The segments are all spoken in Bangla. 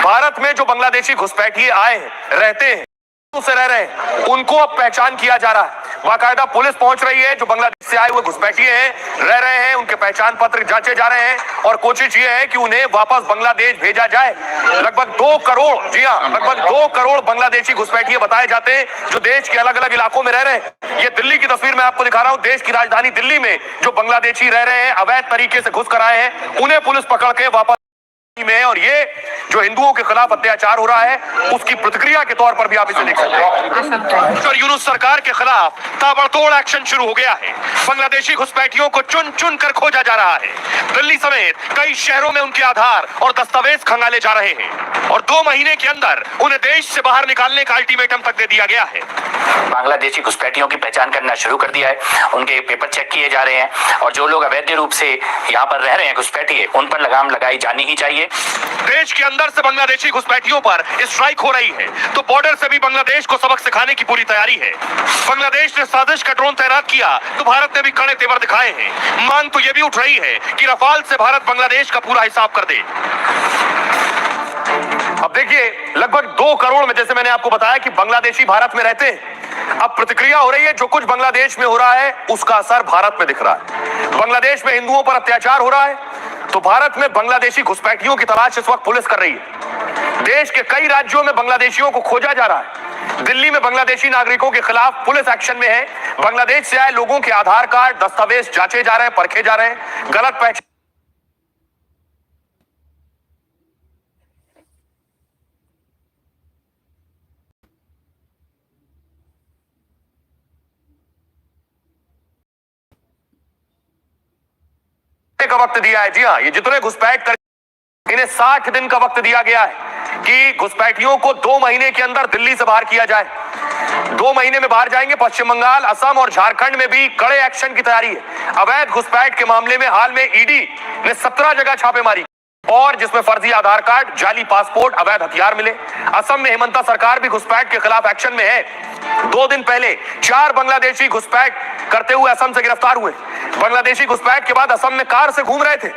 भारत में जो बांग्लादेशी घुसपैठिए आए, रहते हैं से रह रहे हैं, उनको अब पहचान किया जा रहा है। बाकायदा पुलिस पहुँच रही है, जो बांग्लादेश से आए हुए घुसपैठिए हैं, रह रहे हैं, उनके पहचान पत्र जांचे जा रहे हैं, और कोशिश ये है कि उन्हें वापस बांग्लादेश भेजा जाए। लगभग दो करोड़, जी हाँ लगभग दो करोड़ बांग्लादेशी घुसपैठिए बताए जाते हैं, जो देश के अलग अलग इलाकों में रह रहे हैं। ये दिल्ली की तस्वीर मैं आपको दिखा रहा हूँ, देश की राजधानी दिल्ली में, जो बांग्लादेशी रह रहे हैं, अवैध तरीके से घुस कर आए हैं, उन्हें पुलिस पकड़ के वापस में और ये जो हिंदुओं के खिलाफ अत्याचार हो रहा है, उसकी प्रतिक्रिया के तौर पर भी आप इसे देख सकते हैं। यूनुस सरकार के खिलाफ ताबड़तोड़ एक्शन शुरू हो गया है। बांग्लादेशी घुसपैठियों को चुन चुन कर खोजा जा रहा है। दिल्ली समेत कई शहरों में उनके आधार और दस्तावेज़ खंगाले जा रहे हैं। और दो महीने के अंदर उन्हें देश से बाहर निकालने का अल्टीमेटम तक दे दिया गया है। बांग्लादेशी घुसपैठियों की पहचान करना शुरू कर दिया है। उनके पेपर चेक किए जा रहे हैं। और जो लोग अवैध रूप से यहाँ पर रह रहे हैं घुसपैठिए, उन पर लगाम लगाई जानी ही चाहिए। देश के अंदर से बांग्लादेशी घुसपैठियों पर स्ट्राइक हो रही है। तो बॉर्डर से भी बांग्लादेश को सबक सिखाने की पूरी तैयारी है। बांग्लादेश ने साजिश का ड्रोन तैनात किया तो भारत ने भी कड़े तेवर दिखाए हैं। मांग तो ये भी उठ रही है कि रफाल से भारत बांग्लादेश का पूरा हिसाब कर दे। अब देखिए, लगभग दो करोड़ में जैसे मैंने आपको बताया कि बांग्लादेशी भारत में रहते हैं। अब प्रतिक्रिया हो रही है, जो कुछ बांग्लादेश में हो रहा है, उसका असर भारत में दिख रहा है। बांग्लादेश में हिंदुओं पर अत्याचार हो रहा है तो भारत में बांग्लादेशी घुसपैठियों की तलाश इस वक्त पुलिस कर रही है। देश के कई राज्यों में बांग्लादेशियों को खोजा जा रहा है। दिल्ली में बांग्लादेशी नागरिकों के खिलाफ पुलिस एक्शन में है। बांग्लादेश से आए लोगों के आधार कार्ड, दस्तावेज़ जांचे जा रहे हैं, परखे जा रहे हैं। गलत पहचान का वक्त दिया है। जी हाँ ये जितने घुसपैठ कर इन्हें साठ दिन का वक्त दिया गया है कि घुसपैठियों को दो महीने के अंदर दिल्ली से बाहर किया जाए। दो महीने में बाहर जाएँगे, पश्चिम बंगाल, असम और झारखंड में भी कड़े एक्शन की तैयारी है। अवैध घुसपैठ के मामले में हाल में ईडी ने सत्रह जगह छापेमारी और जिसमें फर्जी आधार कार्ड, जाली पासपोर्ट, अवैध हथियार मिले। असम में हेमंता सरकार भी घुसपैठ के खिलाफ एक्शन में है। दो दिन पहले चार बांग्लादेशी घुसपैठ करते हुए असम से गिरफ़्तार हुए। बांग्लादेशी घुसपैठ के बाद असम में कार से घूम रहे थे।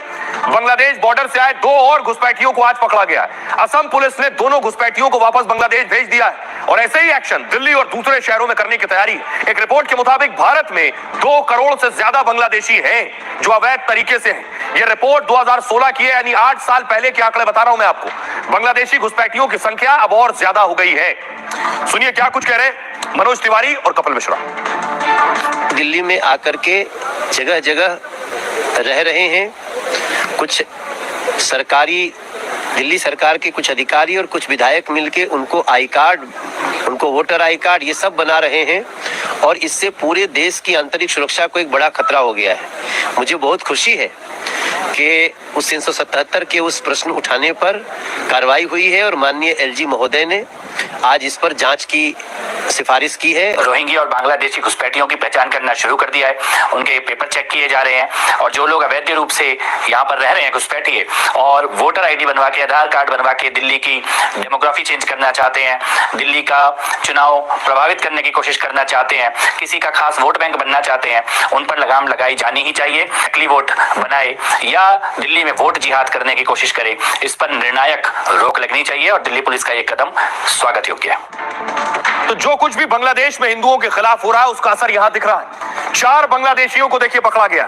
बांग्लादेश बॉर्डर से आए दो और घुसपैठियों को आज पकड़ा गया असम पुलिस ने दोनों घुसपैठियों को वापस बांग्लादेश भेज दिया है और ऐसे ही एक्शन दिल्ली और दूसरे शहरों में करने की तैयारी। एक रिपोर्ट के मुताबिक भारत में दो करोड़ से ज़्यादा बांग्लादेशी हैं जो अवैध तरीके से हैं। यह रिपोर्ट 2016 की है, यानी आठ साल पहले के आंकड़े बता रहा हूँ मैं आपको। बांग्लादेशी घुसपैठियों की संख्या अब और ज़्यादा हो गई है। सुनिए क्या कुछ कह रहे हैं। मनोज तिवारी और कपिल मिश्रा। दिल्ली में आकर के जगह जगह रह रहे हैं। कुछ सरकारी, दिल्ली सरकार के कुछ अधिकारी और कुछ विधायक मिलके उनको आई कार्ड, उनको वोटर आई कार्ड, ये सब बना रहे हैं। और इससे पूरे देश की आंतरिक सुरक्षा को एक बड़ा खतरा हो गया है। मुझे बहुत खुशी है कि उस 377 के उस प्रश्न उठाने पर कार्रवाई हुई है और माननीय एलजी महोदय ने आज इस पर जाँच की सिफारिश की है। रोहिंगी और बांग्लादेशी घुसपैठियों की पहचान करना शुरू कर दिया है। उनके पेपर चेक किए जा रहे हैं और जो लोग अवैध रूप से यहाँ पर रह रहे हैं घुसपैठिए और वोटर आईडी बनवा के, आधार कार्ड बनवा के दिल्ली की डेमोग्राफी चेंज करना चाहते हैं, दिल्ली का चुनाव प्रभावित करने की कोशिश करना चाहते हैं, किसी का खास वोट बैंक बनना चाहते हैं, उन पर लगाम लगाई जानी ही चाहिए नकली वोट बनाए या दिल्ली में वोट जिहाद करने की कोशिश करे, इस पर निर्णायक रोक लगनी चाहिए और दिल्ली पुलिस का ये कदम स्वागत योग्य है। तो जो कुछ भी बांग्लादेश में हिंदुओं के खिलाफ हो रहा है, उसका असर यहाँ दिख रहा है। चार बांग्लादेशियों को देखिए, पकड़ा गया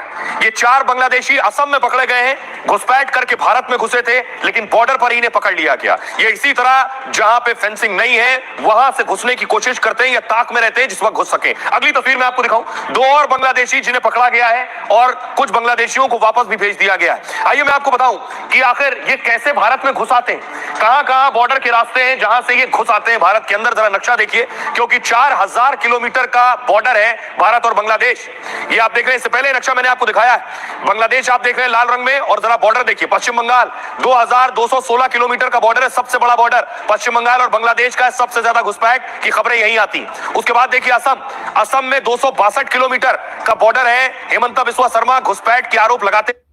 ये चार बांग्लादेशी असम में पकड़े गए हैं। घुसपैठ करके भारत में घुसे थे, लेकिन बॉर्डर पर ही इन्हें पकड़ लिया गया। ये इसी तरह जहाँ पे फेंसिंग नहीं है, वहाँ से घुसने की कोशिश करते हैं या ताक में रहते हैं, जिस वक्त घुस सके। अगली तस्वीर में आपको दिखाऊँ। दो और बांग्लादेशी जिन्हें पकड़ा गया है और कुछ बांग्लादेशियों को वापस भी भेज दिया गया है। आइए मैं आपको बताऊँ कि आखिर ये कैसे भारत में घुस आते हैं। कहाँ कहाँ बॉर्डर के रास्ते हैं, जहाँ से ये घुस आते हैं भारत के अंदर, जरा नक्शा देखिए, क्योंकि चार हज़ार किलोमीटर का बॉर्डर है भारत और बांग्लादेश। ये आप देख रहे हैं, इससे पहले नक्शा मैंने आपको दिखाया है बांग्लादेश आप देख रहे हैं लाल रंग में और जरा बॉर्डर देखिए। पश्चिम बंगाल 2216 किलोमीटर का बॉर्डर है, सबसे बड़ा बॉर्डर पश्चिम बंगाल और बांग्लादेश का सबसे ज़्यादा घुसपैठ की खबरें यही आती। उसके बाद देखिए असम। असम में दो सौ बासठ किलोमीटर का बॉर्डर है, हेमंता बिस्वा शर्मा घुसपैठ के आरोप लगाते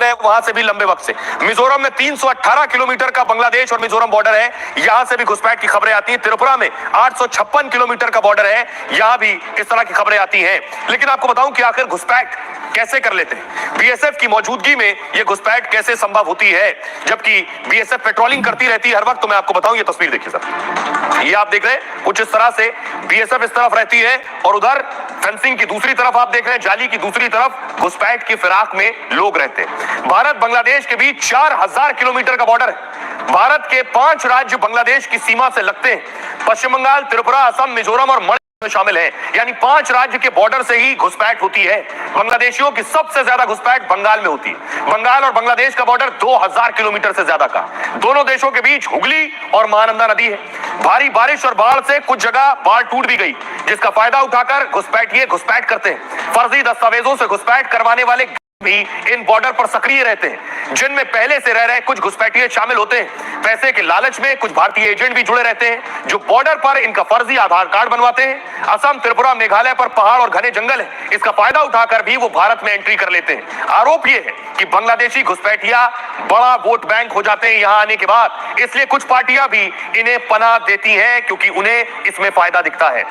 है वहाँ से भी लंबे वक्त से। मिजोरम में 318 किलोमीटर का बांग्लादेश और मिजोरम बॉर्डर है। यहाँ से भी घुसपैठ की खबरें आती हैं। त्रिपुरा में 856 किलोमीटर का बॉर्डर है। यहाँ भी इस तरह की खबरें आती हैं। लेकिन आपको बताऊँ कि आखिर घुसपैठ कैसे कर लेते हैं? बीएसएफ की मौजूदगी में यह घुसपैठ कैसे संभव होती है? जबकि बीएसएफ पेट्रोलिंग करती रहती है हर वक्त तो मैं आपको बताऊँ, ये तस्वीर देखिए सर। ये आप देख रहे हैं, कुछ इस तरह से बीएसएफ इस तरफ़ रहती है और उधर फेंसिंग की दूसरी तरफ़ आप देख रहे हैं, जाली की दूसरी तरफ़ घुसपैठ की फिराक में लोग रहते हैं। भारत, बांग्लादेश के बीच चार हज़ार किलोमीटर का बॉर्डर है। भारत के पाँच राज्य बांग्लादेश की सीमा से लगते हैं। पश्चिम बंगाल, त्रिपुरा, असम, मिजोरम और शामिल है। यानी पाँच राज्य के बॉर्डर से ही घुसपैठ होती है। बांग्लादेशियों की सबसे ज़्यादा घुसपैठ बंगाल में होती है। बंगाल और बांग्लादेश का बॉर्डर 2000 किलोमीटर से ज़्यादा का। दोनों देशों के बीच हुगली और महानंदा नदी है। भारी बारिश और बाढ़ से कुछ जगह बाढ़ टूट भी गई, जिसका फ़ायदा उठाकर घुसपैठिए घुसपैठ करते हैं। फर्जी दस्तावेजों से घुसपैठ करवाने वाले भी इन बॉर्डर पर सक्रिय रहते हैं, जिनमें पहले से रह रहे कुछ घुसपैठिए शामिल होते हैं। पैसे के लालच में कुछ भारतीय एजेंट भी जुड़े रहते हैं, जो बॉर्डर पर इनका फर्जी आधार कार्ड बनवाते हैं। असम, त्रिपुरा, मेघालय पर पहाड़ और घने जंगल है। इसका फ़ायदा उठाकर भी वो भारत में एंट्री कर लेते हैं। आरोप ये है कि बांग्लादेशी घुसपैठिया बड़ा वोट बैंक हो जाते हैं यहाँ आने के बाद। इसलिए कुछ पार्टियाँ भी इन्हें पनाह देती है, क्योंकि उन्हें इसमें फ़ायदा दिखता है।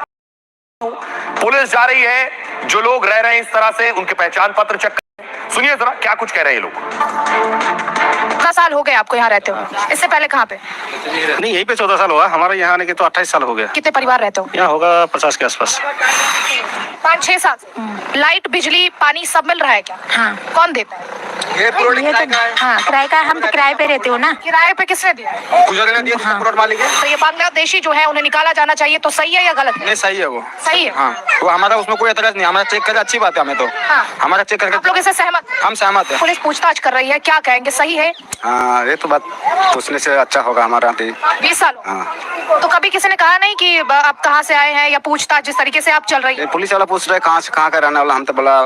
पुलिस जा रही है, जो लोग रह रहे हैं इस तरह से, उनके पहचान पत्र चेक करें। सुनिए जरा क्या कुछ कह रहे हैं ये लोग? कितना साल हो गए आपको यहाँ रहते हो इससे पहले कहाँ पे? नहीं यही पे चौदह साल हुआ। हमारे यहाँ आने के तो अट्ठाईस साल हो गया कितने परिवार रहते हो? यहाँ होगा पचास के आसपास। पाँच छह साल। लाइट बिजली पानी सब मिल रहा है क्या? हाँ। कौन देता है? ये तो हाँ। किराए का हम तो किराए पे रहते हो ना? किराए पे किसने दिया? है। तो ये बांग्लादेशी जो है उन्हें निकाला जाना चाहिए तो सही है या गलत है? नहीं सही है वो। सही है? हाँ। वो हमारा उसमें कोई एतराज़ नहीं हमारा चेक करके अच्छी बात है हमें तो। हाँ। हमारा चेक आप करके लोग इससे सहमत? हम सहमत है। पुलिस पूछताछ कर रही है क्या कहेंगे सही है? हाँ ये तो बात पूछने से अच्छा होगा हमारा बीस साल हाँ तो कभी किसी ने कहा नहीं कि आप कहाँ से आए हैं या पूछताछ जिस तरीके से आप चल रही है? पुलिस वाला पूछ रहा है कहाँ से कहाँ का रहने वाला हम तो बोला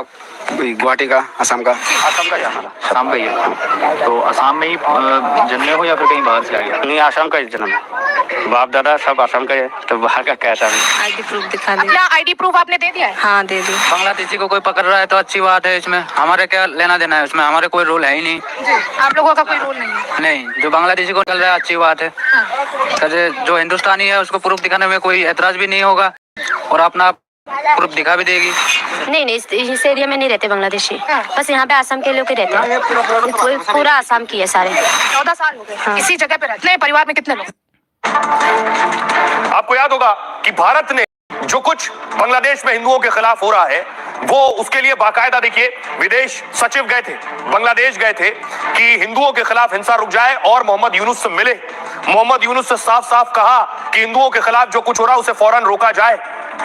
वही गुवाहाटी का असम का। असम का हमारा। असम का ही है। तो असम में ही जन्मे हो या फिर कहीं बाहर से आए नहीं आसाम का ही जन्म है। बाप दादा सब आसाम का है तो बाहर का कैसा है? आईडी प्रूफ दिखा दे अपना आईडी प्रूफ आपने दे दिया है? हाँ दे दी। बांग्लादेशी को कोई पकड़ रहा है तो अच्छी बात है इसमें। हमारे क्या लेना देना है उसमें? हमारे कोई रोल है ही नहीं। आप लोगों का कोई रोल नहीं है? नहीं जो बांग्लादेशी को चल रहा है अच्छी बात है। सर जो हिंदुस्तानी है उसको प्रूफ दिखाने में कोई एतराज़ भी नहीं होगा। और अपना प्रूफ दिखा भी देगी। नहीं नहीं इस, इस एरिया में नहीं रहते बांग्लादेशी। हाँ। बस यहाँ पे आसाम के लोग ही रहते हैं। पूरा आसाम की है सारे। चौदह साल हो गए। इसी जगह पे रहते हैं। परिवार में कितने लोग? आपको याद होगा कि भारत ने जो कुछ बांग्लादेश में हिंदुओं के खिलाफ हो रहा है वो उसके लिए बाकायदा देखिए विदेश सचिव गए थे बांग्लादेश गए थे कि हिंदुओं के खिलाफ हिंसा रुक जाए और मोहम्मद यूनुस से मिले। मोहम्मद यूनुस से साफ़ साफ़ कहा कि हिंदुओं के खिलाफ जो कुछ हो रहा है उसे फ़ौरन रोका जाए।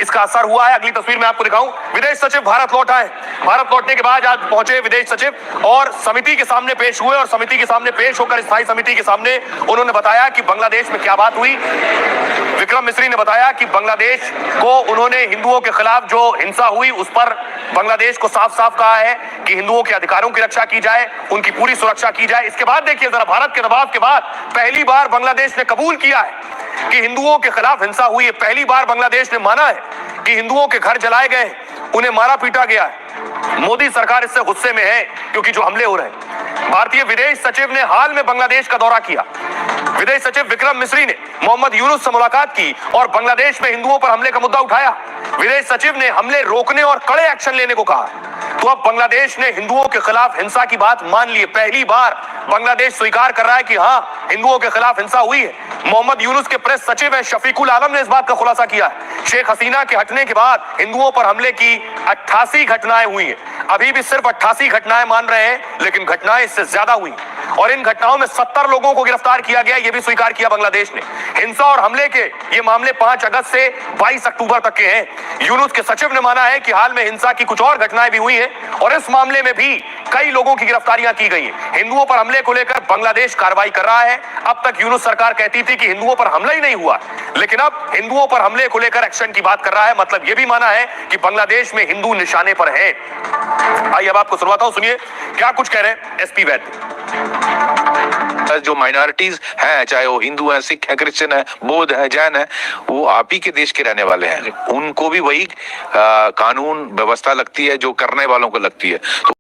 इसका असर हुआ है? अगली तस्वीर में आपको दिखाऊँ। विदेश सचिव भारत लौट आए भारत लौटने के बाद आज पहुँचे विदेश सचिव और समिति के सामने पेश हुए और समिति के सामने पेश होकर स्थायी समिति के सामने उन्होंने बताया कि बांग्लादेश में क्या बात हुई। विक्रम मिश्री ने बताया कि बांग्लादेश को उन्होंने हिंदुओं के खिलाफ जो हिंसा हुई, उस पर बांग्लादेश को साफ़ साफ़ कहा है कि हिंदुओं के अधिकारों की रक्षा की जाए, उनकी पूरी सुरक्षा की जाए। इसके बाद देखिए जरा भारत के दबाव के बाद पहली बार बांग्लादेश ने कबूल किया है। कि हिंदुओं के खिलाफ हिंसा हुई है। पहली बार बांग्लादेश ने माना है कि हिंदुओं के घर जलाए गए उन्हें मारा पीटा गया है। मोदी सरकार इससे गुस्से में है, क्योंकि जो हमले हो रहे हैं। भारतीय विदेश सचिव ने हाल में बांग्लादेश का दौरा किया। विदेश सचिव विक्रम मिश्री ने मोहम्मद यूनुस से मुलाकात की और बांग्लादेश में हिंदुओं पर हमले का मुद्दा उठाया। विदेश सचिव ने हमले रोकने और कड़े एक्शन लेने को कहा। तो अब बांग्लादेश ने हिंदुओं के खिलाफ हिंसा की बात मान ली है। पहली बार बांग्लादेश स्वीकार कर रहा है कि हाँ हिंदुओं के खिलाफ हिंसा हुई है। मोहम्मद यूनुस के प्रेस सचिव है शफीकुल आलम ने इस बात का खुलासा किया है। शेख हसीना के हटने के बाद हिंदुओं पर हमले की 88 घटनाएँ हुई है। अभी भी सिर्फ़ 88 घटनाएँ मान रहे हैं, लेकिन घटनाएँ इससे ज़्यादा हुई और इन घटनाओं में 70 लोगों को गिरफ़्तार किया गया यह भी स्वीकार किया बांग्लादेश ने। हिंसा और हमले के ये मामले पाँच अगस्त से 22 अक्टूबर तक के हैं। यूनुस के सचिव ने माना है कि हाल में हिंसा की कुछ और घटनाएँ भी हुई हैं और इस मामले में भी कई लोगों की गिरफ्तारियाँ की गई हिंदुओं पर हमले को लेकर बांग्लादेश कार्रवाई कर रहा है। अब तक यूनुस सरकार कहती थी कि हिंदुओं पर हमला ही नहीं हुआ। लेकिन अब हिंदुओं पर हमले को लेकर एक्शन की बात कर रहा है। मतलब यह भी माना है कि बांग्लादेश में हिंदू निशाने पर है। आइए अब आपको सुनवाता हूँ सुनिए। क्या कुछ कह रहे हैं एसपी वैद्य। जो माइनॉरिटीज हैं चाहे वो हिंदू हैं सिख हैं क्रिश्चियन हैं बौद्ध हैं जैन हैं वो आप ही के देश के रहने वाले हैं। उनको भी वही आ, कानून व्यवस्था लगती है जो करने वालों को लगती है। तो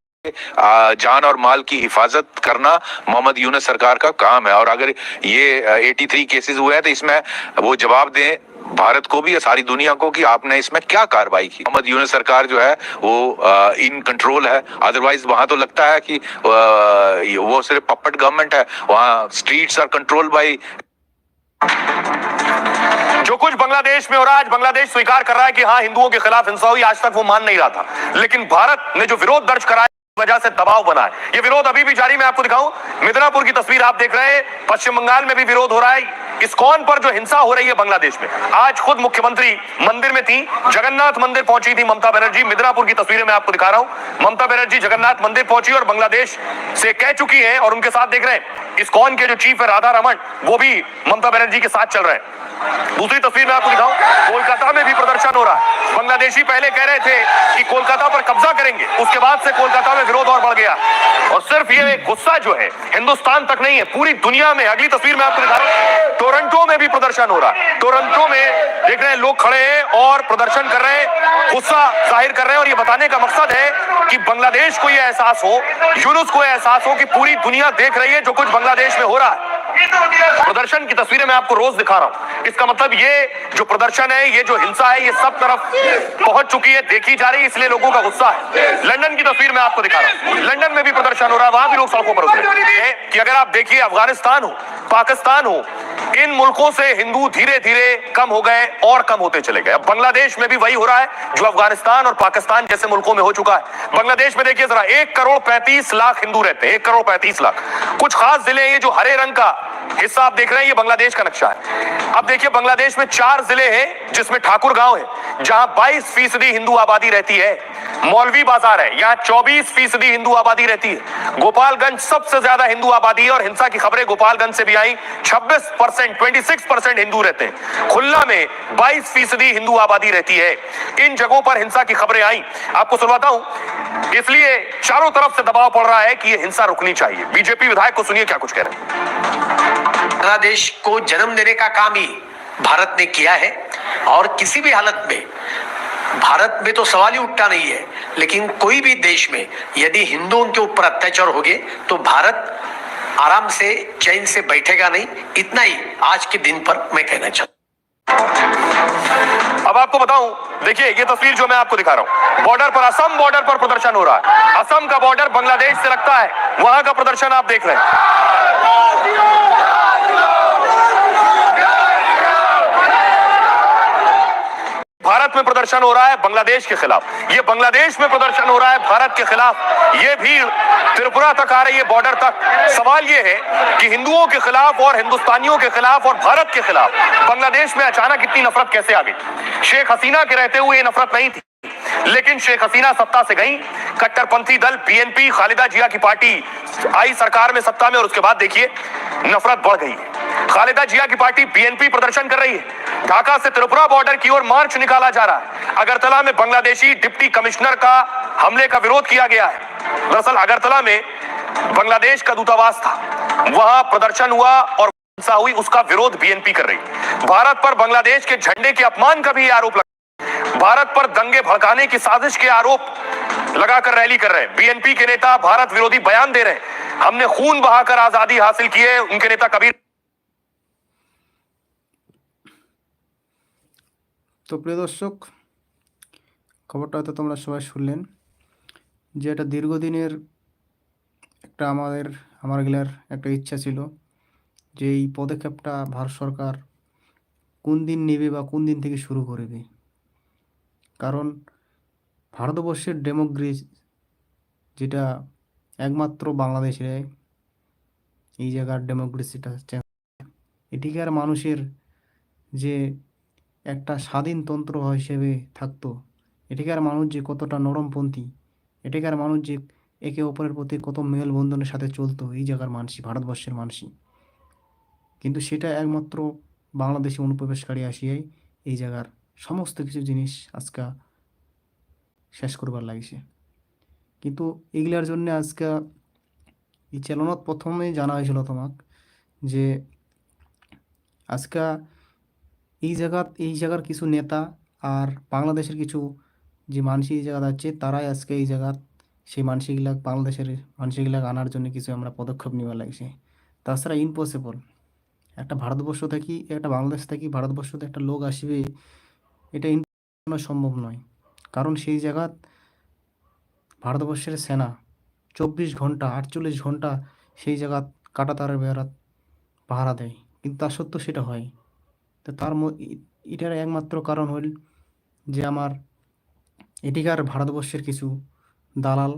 जान और माल की हिफाजत करना मोहम्मद यूनस सरकार का काम है। और अगर ये 83 केसेस हुए हैं तो इसमें वो जवाब दें भारत को भी या सारी दुनिया को कि आपने इसमें क्या कार्रवाई की? मोहम्मद यूनस सरकार जो है, वो इन कंट्रोल है। अदरवाइज़ वहाँ तो लगता है कि वो सिर्फ़ पप्पट गवर्नमेंट है। वहाँ स्ट्रीट्स आर कंट्रोल बाई जो कुछ बांग्लादेश में हो रहा है, आज बांग्लादेश स्वीकार कर रहा है कि हाँ हिंदुओं के खिलाफ हिंसा हुई आज तक वो मान नहीं रहा था। लेकिन भारत ने जो विरोध दर्ज कराया वजह से दबाव बना है। ये विरोध अभी भी जारी, मैं आपको दिखाऊँ, मिदनापुर की तस्वीर आप देख रहे हैं। पश्चिम बंगाल में भी विरोध हो रहा है। इस्कॉन पर जो हिंसा हो रही है बांग्लादेश में? आज खुद मुख्यमंत्री मंदिर में थी, जगन्नाथ मंदिर पहुँची थी ममता बनर्जी। मिदनापुर की तस्वीरें मैं आपको दिखा रहा हूँ। ममता बनर्जी जगन्नाथ मंदिर पहुँची और बांग्लादेश से कह चुकी है और उनके साथ देख रहे हैं। इस्कॉन के जो चीफ है, राधा रमन वो भी ममता बनर्जी के साथ चल रहे हैं। दूसरी तस्वीर में आपको दिखाऊँ, कोलकाता में भी प्रदर्शन हो रहा है। बांग्लादेशी पहले कह रहे थे कि कोलकाता पर कब्जा करेंगे, उसके बाद से कोलकाता में विरोध और बढ़ गया। और सिर्फ़ ये गुस्सा जो है, हिंदुस्तान तक नहीं है, पूरी दुनिया में अगली तस्वीर में आपको दिखा रहा हूँ। टोरंटो में भी प्रदर्शन हो रहा। है टोरंटो में देख रहे हैं, लोग खड़े हैं और प्रदर्शन कर रहे हैं, गुस्सा ज़ाहिर कर रहे हैं और ये बताने का मकसद है कि बांग्लादेश को ये एहसास हो, यूनुस को एहसास हो कि पूरी दुनिया देख रही है जो कुछ बांग्लादेश में हो रहा है। प्रदर्शन की तस्वीरें मैं आपको रोज दिखा रहा हूँ। इसका मतलब ये जो प्रदर्शन है, ये जो हिंसा है, ये सब तरफ़ पहुँच चुकी है, देखी जा रही है, इसलिए लोगों का गुस्सा है। लंदन की तस्वीर मैं आपको दिखा रहा हूँ। लंदन में भी प्रदर्शन हो रहा है, वहाँ भी लोग सड़कों पर उतरे। कि अगर आप देखिए, अफ़गानिस्तान हो, पाकिस्तान हो इन मुल्कों से हिंदू धीरे धीरे कम हो गए और कम होते चले गए। अब बांग्लादेश में भी वही हो रहा है जो अफ़गानिस्तान और पाकिस्तान जैसे मुल्कों में हो चुका है। बांग्लादेश में देखिए जरा, एक करोड़ पैंतीस लाख हिंदू रहते हैं, एक करोड़ पैंतीस लाख। कुछ खास ज़िले हैं जो हरे रंग का हिस्सा आप देख रहे हैं, ये बांग्लादेश का नक्शा है। अब देखिए, बांग्लादेश में चार ज़िले हैं जिसमें ठाकुर गाँव है, जहाँ 22 फ़ीसदी हिंदू आबादी रहती है। मौलवी बाज़ार है, यहाँ 24 फ़ीसदी हिंदू आबादी रहती है। गोपालगंज सबसे ज़्यादा हिंदू आबादी है और हिंसा की खबरें गोपालगंज से भी आई। 26 percent twenty six percent Hindu रहते हैं। खुल्ला में 22 फ़ीसदी हिंदू आबादी रहती है। इन जगहों पर हिंसा की खबरें आई। आपको सुनवाता हूँ। इसलिए चारों तरफ़ से दबाव पड़ रहा है कि यह हिंसा रुकनी चाहिए। बीजेपी विधायक को सुनिए क्या कुछ कह रहे हैं। बांग्लादेश को जन्म देने का काम ही भारत ने किया है। और किसी भी हालत में, भारत में तो सवाल ही उठता नहीं है। लेकिन कोई भी देश में यदि हिंदुओं के ऊपर अत्याचार हो गए तो भारत आराम से, चैन से बैठेगा नहीं। इतना ही आज के दिन पर मैं कहना चाहता अब आपको बताऊँ, देखिए, ये तस्वीर जो मैं आपको दिखा रहा हूँ, बॉर्डर पर, असम बॉर्डर पर प्रदर्शन हो रहा है। असम का बॉर्डर बांग्लादेश से लगता है, वहाँ का प्रदर्शन आप देख रहे हैं। भारत में प्रदर्शन हो रहा है बांग्लादेश के खिलाफ। ये बांग्लादेश में प्रदर्शन हो रहा है भारत के खिलाफ। ये भीड़ त्रिपुरा तक आ रही है बॉर्डर तक। सवाल ये है कि हिंदुओं के खिलाफ और हिंदुस्तानियों के खिलाफ और भारत के खिलाफ बांग्लादेश में अचानक इतनी नफरत कैसे आ गई? शेख हसीना के रहते हुए ये नफरत नहीं थी। लेकिन शेख हसीना सत्ता से गई। कट्टरपंथी दल बीएनपी खालिदा जिया की पार्टी आई सरकार में सत्ता में और उसके बाद देखिए, नफरत बढ़ गई खालिदा जिया की पार्टी बीएनपी प्रदर्शन कर रही है। ढाका से त्रिपुरा बॉर्डर की ओर मार्च निकाला जा रहा है। अगरतला में बांग्लादेशी डिप्टी कमिश्नर का हमले का विरोध किया गया है। दरअसल अगरतला में बांग्लादेश का दूतावास था। वहाँ प्रदर्शन हुआ और हुई, उसका विरोध बीएनपी कर रही भारत पर बांग्लादेश के झंडे के अपमान का भी आरोप लगा भारत पर दंगे भड़काने की साजिश के आरोप लगाकर रैली कर रहे हैं। बीएनपी के नेता भारत विरोधी बयान दे रहे हैं। हमने खून बहाकर आज़ादी हासिल की है। उनके नेता कबीर তো প্রিয় দর্শক, খবরটা হয়তো তোমরা সবাই শুনলেন যে এটা দীর্ঘদিনের একটা আমাদের, আমার গেলার একটা ইচ্ছা ছিল যে এই পদক্ষেপটা ভারত সরকার কোন দিন নেবে বা কোন দিন থেকে শুরু করবে। কারণ ভারতবর্ষের ডেমোগ্রিস যেটা একমাত্র বাংলাদেশে এই জায়গার ডেমোক্রেসিটা এটিকার মানুষের যে একটা স্বাধীনতন্ত্র হিসেবে থাকতো। এটিকার মানুষ যে কতটা নরমপন্থী, এটিকার মানুষ যে একে অপরের প্রতি কত মেলবন্ধনের সাথে চলতো, এই জায়গার মানুষই, ভারতবর্ষের মানুষই। কিন্তু সেটা একমাত্র বাংলাদেশি অনুপ্রবেশকারী আসিয়াই এই জায়গার সমস্ত কিছু জিনিস আজকা শেষ করবার লাগিছে। কিন্তু এগুলার জন্য আজকা এই চ্যানেলত প্রথমেই জানা হয়েছিল তোমাক যে আজকা এই জায়গাত, এই জায়গার কিছু নেতা আর বাংলাদেশের কিছু যে মানুষ এই জায়গাত আছে, তারাই আজকে এই জায়গাত সেই মানসিকগুলা বাংলাদেশের মানসিকগুলা আনার জন্য কিছু আমরা পদক্ষেপ নেওয়া লাগছে। তাছাড়া ইম্পসিবল একটা ভারতবর্ষ থেকে, একটা বাংলাদেশ থেকে ভারতবর্ষতে একটা লোক আসবে, এটা সম্ভব নয়। কারণ সেই জায়গাত ভারতবর্ষের সেনা চব্বিশ ঘণ্টা আটচল্লিশ ঘণ্টা সেই জায়গা কাটাতারের বেড়াত পাহারা দেয়। কিন্তু তা সত্ত্বেও সেটা হয়। তো তার এটার একমাত্র কারণ হল যে আমার এটিকার ভারতবর্ষের কিছু দালাল,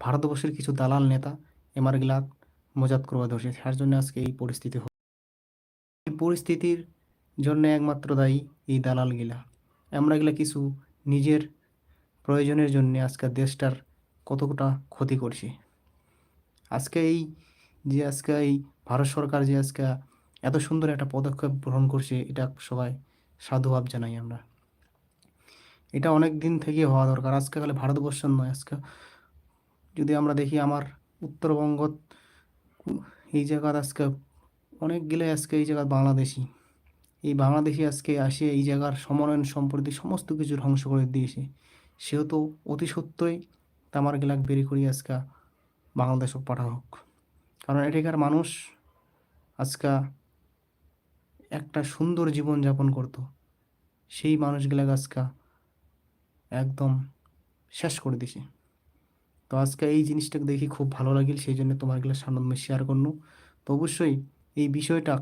ভারতবর্ষের কিছু দালাল নেতা এমার গিলাক মজাত করবা ধরছে। তার জন্য আজকে এই পরিস্থিতি এই পরিস্থিতির জন্য একমাত্র দায়ী এই দালাল গিলা। আমরা গিলা কিছু নিজের প্রয়োজনের জন্য আজকে দেশটার কতটা ক্ষতি করছে। আজকে এই যে আজকে এই ভারত সরকার যে আজকে এত সুন্দর একটা পদক্ষেপ গ্রহণ করছে, এটা সবাই সাধুভাব জানাই আমরা। এটা অনেক দিন থেকে হওয়া দরকার। আজকে কালে ভারতবর্ষের নয়, আজকে যদি আমরা দেখি আমার উত্তরবঙ্গ, এই জায়গার আজকে অনেক গেলে আজকে এই জায়গার বাংলাদেশি। এই বাংলাদেশি আজকে আসে এই জায়গার সমন্বয়ন সম্প্রতি সমস্ত কিছু ধ্বংস করে দিয়েছে। সেহেতু অতি সত্যই তামার গেলাক বেরি করি আজকা বাংলাদেশও পাঠা হোক। কারণ এখানকার মানুষ আজকা একটা সুন্দর জীবন যাপন করতো। সেই মানুষগুলাকে আজকা একদম শেষ করে দিছে। তো আজকে এই জিনিসটাকে দেখি খুব ভালো লাগিল, সেই জন্য তোমার গেলে সামনে শেয়ার করল তো অবশ্যই এই বিষয়টা,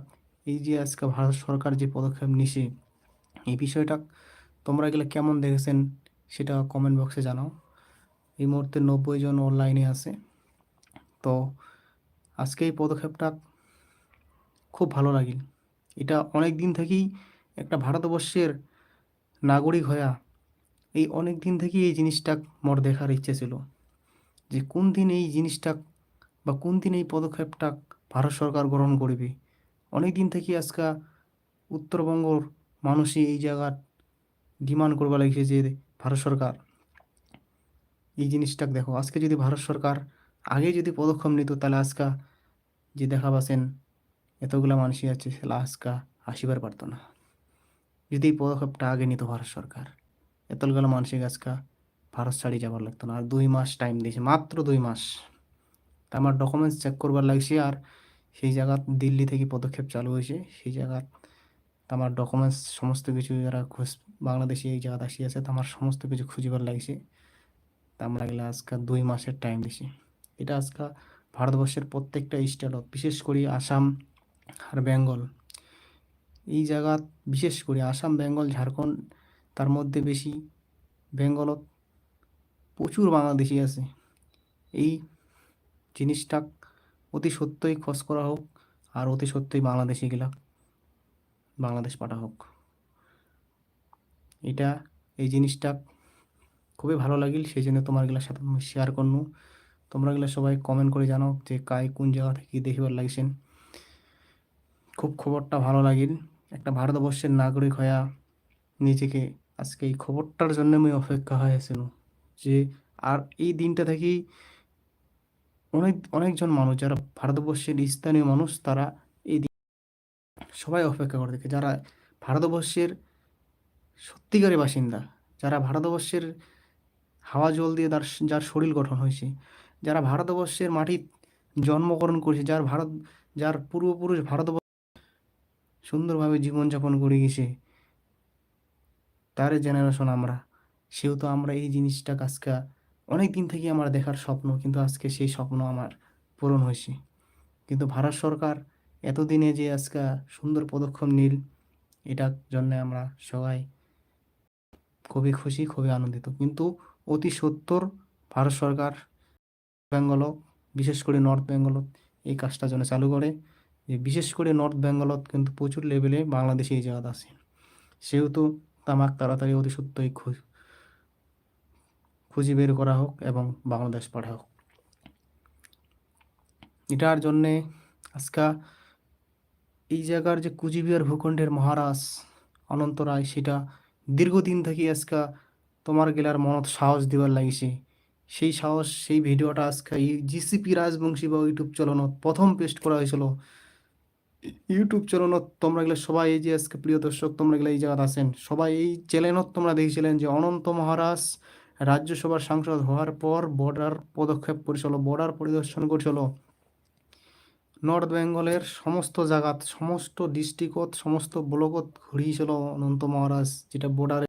এই যে আজকে ভারত সরকার যে পদক্ষেপ নিছে, এই বিষয়টা তোমরা গেলে কেমন দেখেছেন সেটা কমেন্ট বক্সে জানাও। এই মুহূর্তে নব্বই জন অনলাইনে আছে। তো আজকে এই পদক্ষেপটা খুব ভালো লাগিল। এটা অনেক দিন থেকেই একটা ভারতবর্ষের নাগরিক হয়া এই অনেক দিন থেকেই এই জিনিসটা মোর দেখার ইচ্ছে ছিল যে কোন দিন এই জিনিসটা বা কোন দিন এই পদক্ষেপটা ভারত সরকার গ্রহণ করবে। অনেক দিন থেকে আজকা উত্তরবঙ্গর মানুষই এই জায়গার ডিমান্ড করবা লাগছে যে ভারত সরকার এই জিনিসটা দেখো, আজকে যদি ভারত সরকার আগে যদি পদক্ষেপ নিত তাহলে আজকা যে দেখা পাচ্ছেন এতগুলা মানুষই আছে সেটা আজকা আসিবার পারতো না। যদি এই পদক্ষেপটা আগে নিত ভারত সরকার, এতগুলো মানুষের আজকা ভারত ছাড়ি যাবার লাগতো না। আর দুই মাস টাইম দিয়েছে, মাত্র দুই মাস। তা আমার ডকুমেন্টস চেক করবার লাগছে আর সেই জায়গা দিল্লি থেকে পদক্ষেপ চালু হয়েছে, সেই জায়গা আমার ডকুমেন্টস সমস্ত কিছু যারা খোঁজ, বাংলাদেশে এই জায়গাতে আসি আছে আমার সমস্ত কিছু খুঁজিবার লাগছে। তা আমরা গেলে আজকে দুই মাসের টাইম দিছি এটা আজকে ভারতবর্ষের প্রত্যেকটা স্টেটত বিশেষ করে আসাম আর বেঙ্গল। এই জায়গা বিশেষ করে আসাম, বেঙ্গল, ঝাড়খণ্ড, তার মধ্যে বেশি বেঙ্গলত প্রচুর বাংলাদেশি আছে। এই জিনিসটা অতি সত্যই খোঁজ করা হোক আর অতি সত্যই বাংলাদেশি গেলা, বাংলাদেশ পাঠা হোক। এটা, এই জিনিসটা খুবই ভালো লাগিল, সেই জন্য তোমার গেলার সাথে শেয়ার করনু। তোমরা গেলে সবাই কমেন্ট করে জানো যে কায় কোন জায়গা থেকে দেখিবার লাগছেন। খুব খবরটা ভালো লাগিল। একটা ভারতবর্ষের নাগরিক হয়া নিজেকে আজকে এই খবরটার জন্য আমি অপেক্ষা হয়েছিল যে আর এই দিনটা থেকেই অনেক, অনেকজন মানুষ, যারা ভারতবর্ষের স্থানীয় মানুষ, তারা এই দিন সবাই অপেক্ষা করে দেখে যারা ভারতবর্ষের সত্যিকারের বাসিন্দা, যারা ভারতবর্ষের হাওয়া জল দিয়ে তার যার শরীর গঠন হয়েছে, যারা ভারতবর্ষের মাটির জন্মগ্রহণ করেছে, যার ভারত, যার পূর্বপুরুষ ভারতবর্ষ সুন্দরভাবে জীবনযাপন করে গেছে। তার জেনারেশন আমরা। সেহেতু আমরা এই জিনিসটা আজকে অনেক দিন থেকে আমার দেখার স্বপ্ন, কিন্তু আজকে সেই স্বপ্ন আমার পূরণ হয়েছে। কিন্তু ভারত সরকার এতদিনে যে আজকে সুন্দর পদক্ষেপ নিল এটার জন্য আমরা সবাই খুবই খুশি, খুবই আনন্দিত। কিন্তু অতি সত্তর ভারত সরকার বেঙ্গলত বিশেষ করে নর্থ বেঙ্গলত এই কাজটা যেন চালু করে। বিশেষ করে নর্থ বেঙ্গলত কিন্তু প্রচুর লেভেলে বাংলাদেশে এই জায়গাতে আছে। সেহেতু তামাক তাড়াতাড়ি অতি সত্যই খুঁজ বের করা হোক এবং বাংলাদেশ পাঠা হোক এটার জন্যে আজকা এই জায়গার যে কুচবিহার ভূখণ্ডের মহারাজ অনন্ত রায়, সেটা দীর্ঘদিন থেকে আজকা তোমার গেলার মনত সাহস দিবার লাগিছে। সেই সাহস, সেই ভিডিওটা আজকে এই জিসিপি রাজবংশী বা ইউটিউব চ্যানেলত প্রথম পেস্ট করা হয়েছিল। ইউটিউব চ্যানেলত তোমরা গেলে সবাই এই যে আজকে প্রিয় দর্শক, তোমরা গেলে এই জায়গাতে আছেন। সবাই এই চ্যানেলত তোমরা দেখেছিলেন যে অনন্ত মহারাজ রাজ্যসভার সাংসদ হওয়ার পর বর্ডার পদক্ষেপ করেছিল, বর্ডার পরিদর্শন করেছিল। নর্থ বেঙ্গলের সমস্ত জায়গাত, সমস্ত ডিস্ট্রিক্টত সমস্ত ব্লকত ঘুরিয়েছিল অনন্ত মহারাজ, যেটা বর্ডারে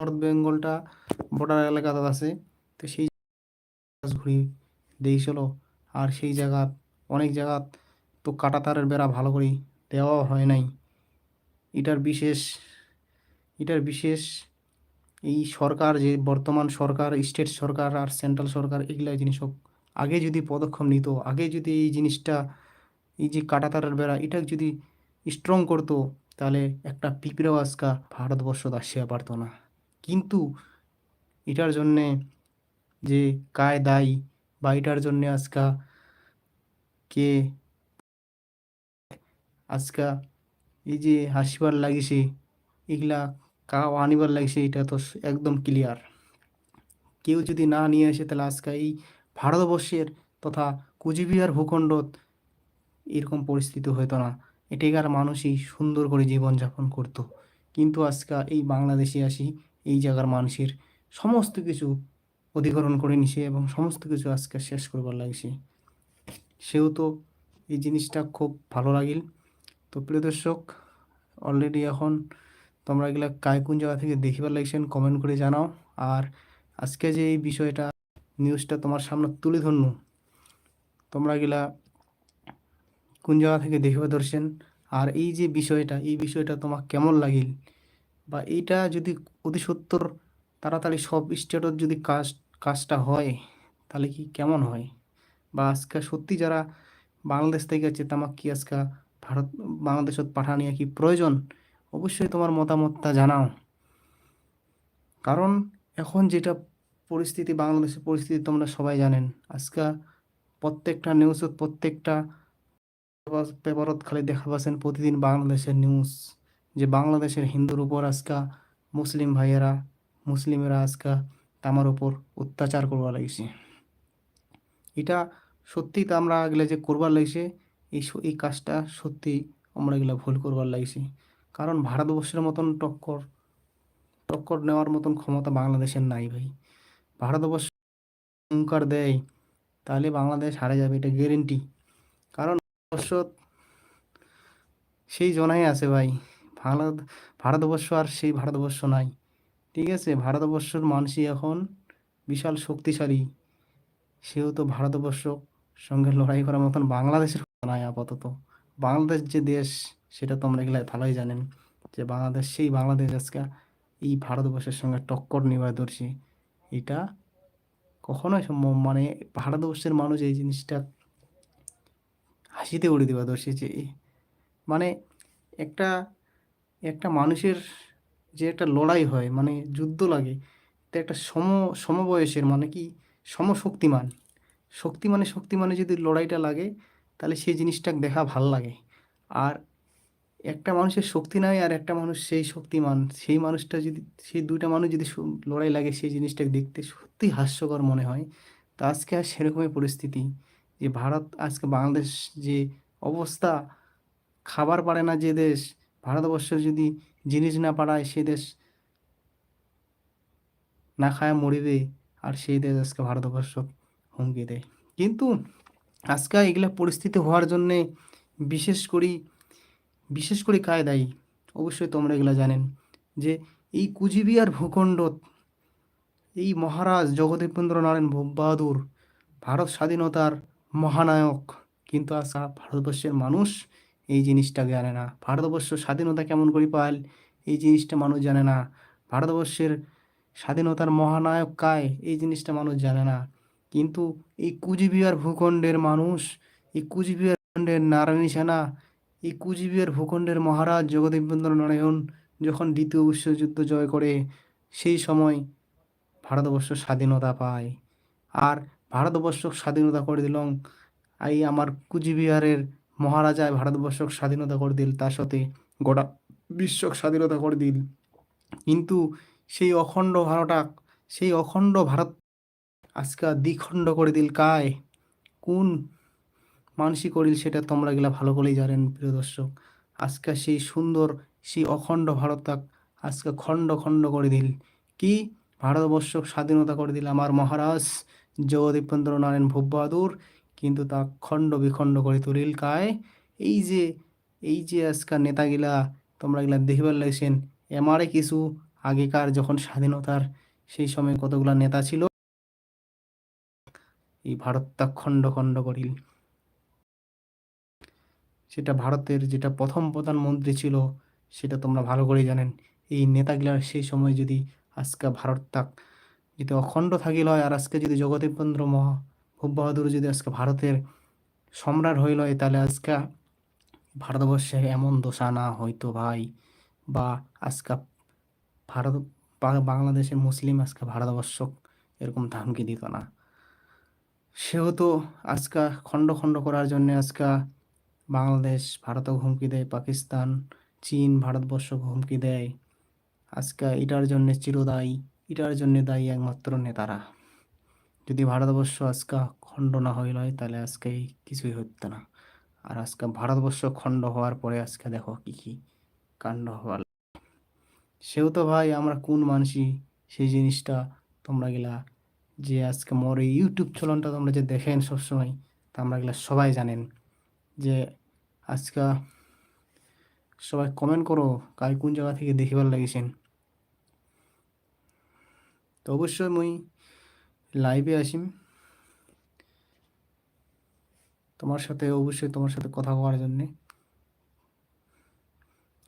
নর্থ বেঙ্গলটা বর্ডার এলাকাতে আছে। তো সেই ঘুরি দিয়েছিল। আর সেই জায়গাত, অনেক জায়গাত তো কাঁটাতারের বেড়া ভালো করে দেওয়া হয় নাই। এটার বিশেষ এটার বিশেষ এই সরকার যে বর্তমান সরকার, স্টেট সরকার আর সেন্ট্রাল সরকার এগুলা জিনিস হোক, আগে যদি পদক্ষেপ নিত, আগে যদি এই জিনিসটা, এই যে কাঁটাতারের বেড়া এটা যদি স্ট্রং করতো, তাহলে একটা পিঁপড়েও আজকা ভারতবর্ষ আসিয়া পারতো না। কিন্তু এটার জন্যে যে কায় দায়ী বা এটার জন্যে আজকা কে আজকা এই যে হাসিবার লাগিছে, এগুলা কাও আনিবার লাগছে, এটা তো একদম ক্লিয়ার কেউ যদি না নিয়ে আসে, তাহলে আজকে এই ভারতবর্ষের তথা কুচবিহার ভূখণ্ডত এরকম পরিস্থিতি হতো না। এটাকার মানুষই সুন্দর করে জীবনযাপন করতো। কিন্তু আজকে এই বাংলাদেশে আসি, এই জায়গার মানুষের সমস্ত কিছু অধিকরণ করে নিছে এবং সমস্ত কিছু আজকে শেষ করবার লাগছে। সেও তো এই জিনিসটা খুব ভালো লাগিল। তো প্রিয় দর্শক অলরেডি এখন তোমরা এগুলা কায় কোন জায়গা থেকে দেখিবার লাগছেন কমেন্ট করে জানাও। আর আজকে যে এই বিষয়টা নিউজটা তোমার সামনে তুলে ধরনু, তোমরা গিলা কোন জায়গা থেকে দেখিবার ধরছেন? আর এই যে বিষয়টা, এই বিষয়টা তোমার কেমন লাগিল? বা এইটা যদি অতি সত্তর, তাড়াতাড়ি সব স্টেটত যদি কাজ, কাজটা হয়, তাহলে কি কেমন হয়? বা আজকে সত্যি যারা বাংলাদেশ থেকে আছে তামাক কি আজকে ভারত বাংলাদেশত পাঠানিয়া কি প্রয়োজন? অবশ্যই তোমার মতামতটা জানাও। কারণ এখন যেটা পরিস্থিতি, বাংলাদেশের পরিস্থিতি তোমরা সবাই জানেন। আজকে প্রত্যেকটা নিউজত প্রত্যেকটা পেপারত খালি দেখা পাচ্ছেন প্রতিদিন বাংলাদেশের নিউজ যে বাংলাদেশের হিন্দুর উপর আজকা মুসলিম ভাইয়েরা, মুসলিমেরা আজকা তামার উপর অত্যাচার করবার লাগছে। এটা সত্যি আমরা এগুলা যে করবার লাগছে এই এই কাজটা সত্যি আমরা এগুলা ভুল করবার লাগছে। কারণ ভারতবর্ষের মতন টক্কর টক্কর নেওয়ার মতন ক্ষমতা বাংলাদেশের নাই ভাই। ভারতবর্ষ হুঙ্কার দেয়, তাহলে বাংলাদেশ হারে যাবে, এটা গ্যারেন্টি কারণ ভারতবর্ষ সেই জনাই আছে ভাই। ভারত, ভারতবর্ষ আর সেই ভারতবর্ষ নাই। ঠিক আছে, ভারতবর্ষের মানুষই এখন বিশাল শক্তিশালী। সেও তো ভারতবর্ষ সঙ্গে লড়াই করার মতন বাংলাদেশের নাই আপাতত। বাংলাদেশ যে দেশ, সেটা তো আমরা এগুলো ভালোই জানেন যে বাংলাদেশ, সেই বাংলাদেশ আজকে এই ভারতবর্ষের সঙ্গে টক্কর নিবার ধরছে এটা কখনোই সম্ভব মানে ভারতবর্ষের মানুষ এই জিনিসটা হাসিতে উড়ে দেওয়া ধরছে যে মানে একটা একটা মানুষের যে একটা লড়াই হয় মানে যুদ্ধ লাগে তো একটা সম, সমবয়সের মানে কি সমশক্তিমান। শক্তি মানে শক্তি মানে যদি লড়াইটা লাগে তাহলে সেই জিনিসটা দেখা ভালো লাগে। আর একটা মানুষের শক্তি নাই আর একটা মানুষ সেই শক্তিমান। সেই মানুষটা যদি, সেই দুইটা মানুষ যদি লড়াই লাগে সেই জিনিসটা দেখতে সত্যি হাস্যকর মনে হয়। তো আজকে আর সেরকমই পরিস্থিতি যে ভারত, আজকে বাংলাদেশ যে অবস্থা, খাবার পারে না যে দেশ ভারতবর্ষের যদি জিনিস না পাড়ায় সে দেশ না খায় মরিবে, আর সেই দেশ আজকে ভারতবর্ষ হুমকি দেয়। কিন্তু আজকে এগুলা পরিস্থিতি হওয়ার জন্যে বিশেষ করি, বিশেষ করে কায় দায়ী অবশ্যই তোমরা এগুলা জানেন যে এই কুচবিহার ভূখণ্ডত এই মহারাজ জগদীপেন্দ্র নারায়ণ বাহাদুর ভারত স্বাধীনতার মহানায়ক। কিন্তু আজকে ভারতবর্ষের মানুষ এই জিনিসটা জানে না। ভারতবর্ষ স্বাধীনতা কেমন করে পাল, এই জিনিসটা মানুষ জানে না। ভারতবর্ষের স্বাধীনতার মহানায়ক কায়, এই জিনিসটা মানুষ জানে না। কিন্তু এই কুচবিহার ভূখণ্ডের মানুষ, এই কুচবিহার ভূখণ্ডের নারায়ণী সেনা, এই কুচবিহার ভূখণ্ডের মহারাজ জগদীপেন্দ্র নারায়ণ যখন দ্বিতীয় বিশ্বযুদ্ধ জয় করে, সেই সময় ভারতবর্ষ স্বাধীনতা পায়। আর ভারতবর্ষ স্বাধীনতা করে দিল, এই আমার কুচবিহারের মহারাজায় ভারতবর্ষ স্বাধীনতা করে দিল, তার সাথে গোটা বিশ্ব স্বাধীনতা করে দিল। কিন্তু সেই অখণ্ড ভারতটা, সেই অখণ্ড ভারত আজকে দ্বিখণ্ড করে দিল কায়? কোন মানসিক করিল সেটা তোমরা গেলা ভালো করেই জানেন, প্রিয় দর্শক। আজকে সেই সুন্দর, সেই অখণ্ড ভারতক আজকে খণ্ড খণ্ড করে দিল। কি? ভারতবর্ষ স্বাধীনতা করে দিল আমার মহারাজ জগদীপেন্দ্র নারায়ণ ভূপ বাহাদুর। কিন্তু তা খণ্ড বিখণ্ড করে তুলিল কায়? এই যে এই যে আজকাল নেতাগিলা তোমরা গিলা দেখিবার লাগছেন এমারে কিছু আগেকার যখন স্বাধীনতার সেই সময় কতগুলা নেতা ছিল এই ভারতটা খণ্ড খণ্ড করিল। সেটা ভারতের যেটা প্রথম প্রধানমন্ত্রী ছিল, সেটা তোমরা ভালো করে জানেন। এই নেতাগুলার সেই সময় যদি আজকে ভারত ভারতটা যদি অখণ্ড থাকিল হয়, আর আজকে যদি জগদীপেন্দ্র মহা ভূপ বাহাদুর যদি আজকে ভারতের সম্রাট হইল হয় তাহলে আজকে ভারতবর্ষে এমন দশা না হইতো ভাই। বা আজকে ভারত বাংলাদেশের মুসলিম আজকে ভারতবর্ষ এরকম ধামকি দিত না। সেহেতু আজকে খণ্ড খণ্ড করার জন্য আজকে বাংলাদেশ, ভারতও হুমকি দেয়, পাকিস্তান, চীন ভারতবর্ষকে হুমকি দেয়। আজকে এটার জন্য চিরদায়ী, এটার জন্য দায়ী একমাত্র নেতারা। যদি ভারতবর্ষ আজকে খণ্ড না হইল তাহলে আজকে কিছুই হতো না। আর আজকে ভারতবর্ষ খণ্ড হওয়ার পরে আজকে দেখো কি কি কাণ্ড হওয়ার। সেও তো ভাই আমরা কোন মানসি সেই জিনিসটা তোমরা গেলা যে আজকে মোর এই ইউটিউব চলনটা তোমরা যে দেখেন সবসময়, তা আমরা এগুলো সবাই জানেন। যে আজকে সবাই কমেন্ট করো কাই কোন জায়গা থেকে দেখিবার লাগিছেন। তো অবশ্যই মুই লাইভে আসিম। তোমার সাথে, অবশ্যই তোমার সাথে কথা কওয়ার জন্যে।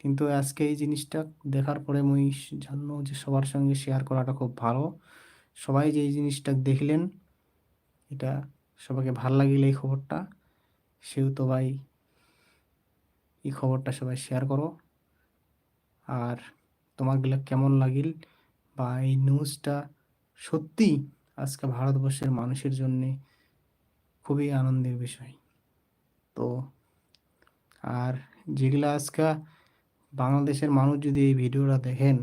কিন্তু আজকে এই জিনিসটা দেখার পরে মুই জানো যে সবার সঙ্গে শেয়ার করাটা খুব ভালো। সবাই যে জিনিসটা দেখলেন, এটা সবাইকে ভালো লাগিল এই খবরটা। সেও তো ভাই এই খবরটা সবাই শেয়ার করো। আর তোমাগুলো কেমন লাগিল বা এই নিউজটা সত্যি আজকে ভারতবর্ষের মানুষের জন্যে খুবই আনন্দের বিষয়। তো আর যেগুলা আজকে বাংলাদেশের মানুষ যদি এই ভিডিওটা দেখেন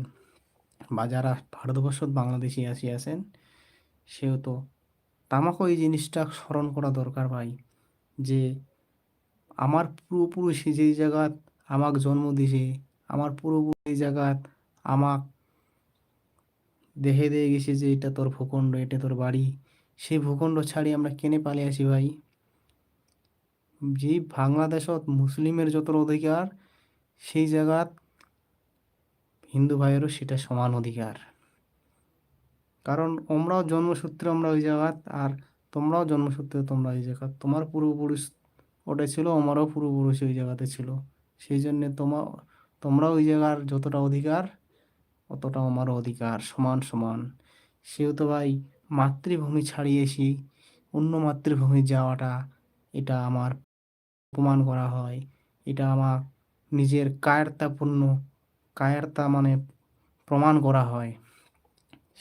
বা যারা ভারতবর্ষত বাংলাদেশি আসি আছেন, সেও তো তামাকও এই জিনিসটা স্মরণ করা দরকার ভাই, যে আমার পূর্বপুরুষে যেই জায়গাত আমাক জন্ম দিছে, আমার পূর্বপুরুষ এই জায়গাত আমাক দেখে দিয়ে গেছে যে এটা তোর ভূখণ্ড, এটা তোর বাড়ি, সেই ভূখণ্ড ছাড়ি আমরা কেনে পালে আসি ভাই? যে বাংলাদেশত মুসলিমের যত অধিকার, সেই জায়গাত হিন্দু ভাইয়েরও সেটা সমান অধিকার। কারণ আমরাও জন্মসূত্রে আমরা ওই জায়গাত, আর তোমরাও জন্মসূত্রে তোমরা ওই জায়গা তোমার পূর্বপুরুষ ওটা ছিল আমারও পূর্বপুরুষ ওই জায়গাতে ছিল। সেই জন্যে তোমার তোমরা ওই জায়গার যতটা অধিকার, অতটা আমারও অধিকার, সমান সমান। সেহেতু ভাই, মাতৃভূমি ছাড়িয়ে এসি অন্য মাতৃভূমি যাওয়াটা, এটা আমার অপমান করা হয়। এটা আমার নিজের কায়রতাপূর্ণ কায়রতা মানে প্রমাণ করা হয়।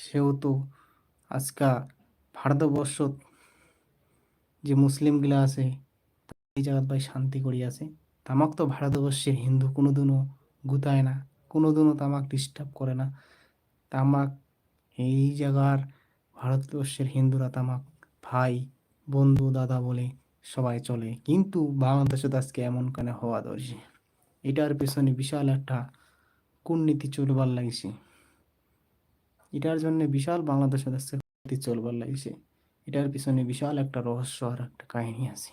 সেহেতু আজকা ভারতবর্ষ যে মুসলিমগুলা আছে এই জায়গাত ভাই শান্তি করি আছে। তামাক তো ভারতবর্ষের হিন্দু, কোনোদিনও গুতায় না, কোনোদিনও তামাক ডিস্টার্ব করে না। তামাক, এই জায়গার ভারতবর্ষের হিন্দুরা তামাক ভাই, বন্ধু, দাদা বলে সবাই চলে। কিন্তু বাংলাদেশে তো আজকে এমন কেন হওয়া ধরছে এটার পেছনে বিশাল একটা কূটনীতি চলবার লাগছে? এটার জন্য বিশাল বাংলাদেশে আজকে কূটনীতি চলবার লাগছে। এটার পিছনে বিশাল একটা রহস্য আর একটা কাহিনী আছে।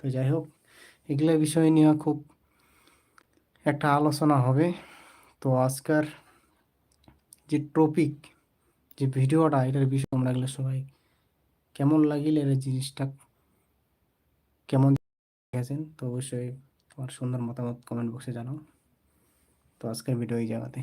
তো যাই হোক, এগুলো বিষয় নিয়ে খুব একটা আলোচনা হবে। তো আজকার যে টপিক যে ভিডিওটা, এটার বিষয় আমরা এগুলো সবাই কেমন লাগিল এর জিনিসটা কেমন গেছেন তো অবশ্যই তোমার সুন্দর মতামত কমেন্ট বক্সে জানাও। তো আজকের ভিডিও এই জায়গাতে